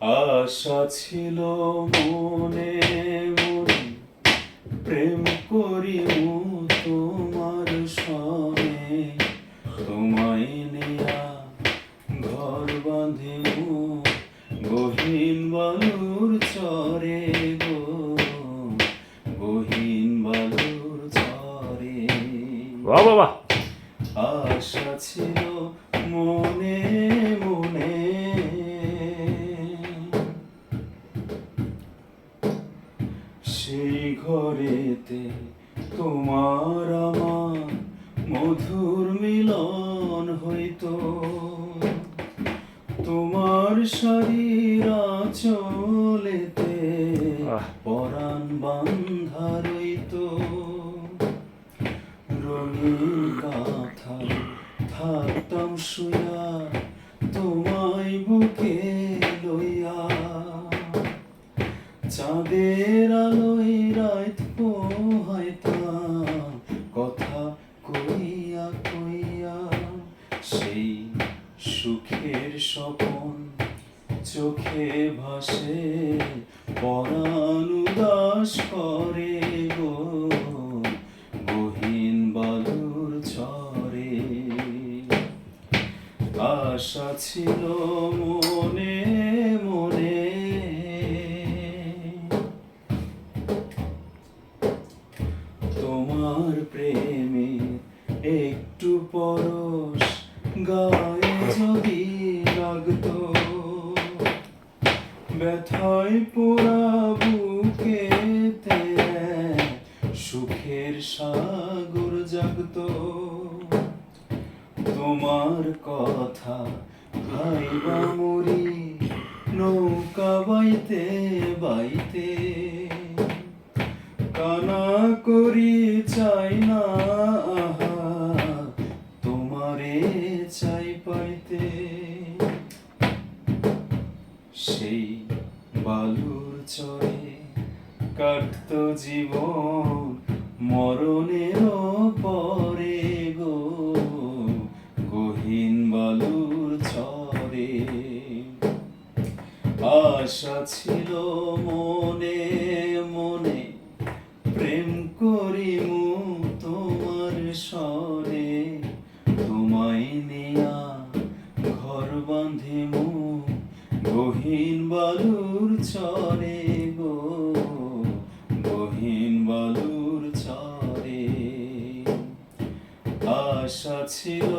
আশা ছিল মনে মনে প্রেম করিমু তোমার সনে। তোমায় নিয়া ঘর বাঁধিমু গহীন বালুর চরে গো। গহীন বালুর চরে। বাবা আশা ছিল মনে সেই ঘরেতে তোমার আমার মধুর মিলন হইতো তোমার শরীর চলেতে। পরাণ বান্ধা রইতো রঙিন কাঁথা থাকতাম শুয়া চাঁদের আলোয় রাত কথা কইয়া কইয়া সেই সুখের স্বপন চোখে ভাসে পরাণ উদাস করে গহীন বালুর চরে আশা ছিল মনে তোমার প্রেমে একটু পরশ গায়ে যদি লাগতো। ব্যথায় পোড়া বুকেতে সুখের সাগর জাগতো। তোমার কথা ভাইবা মরি নৌকা বাইতে বাইতে কানা করি চাই না আহা, তোমারে চাই পাইতে। সেই বালুর চরে কাটত জীবন, মরণের পরে গো। গহীন বালুর চরে আশা ছিল মনে গহীন বালুর চরে গো বহিন বালুর চরে। আশা ছিল